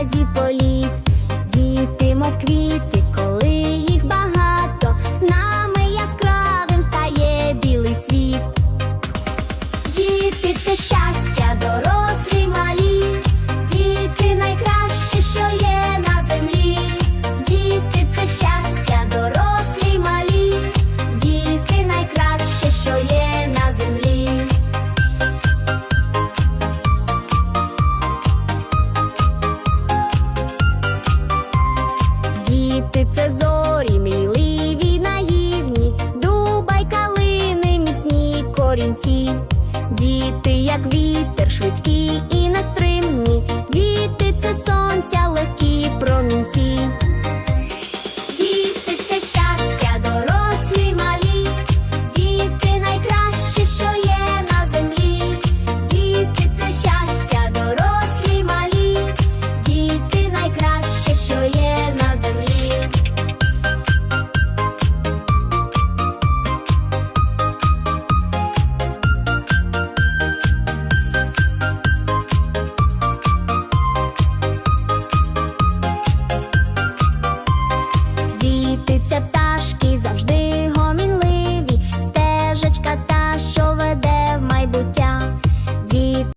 вазі політ, діти, мов квіти, коли їх багато, з нами яскравим стає білий світ. Діти, це щастя. це зорі, міліві наївні, дуба й калини, міцні корінці, діти, як вітер, швидкі. і Це пташки завжди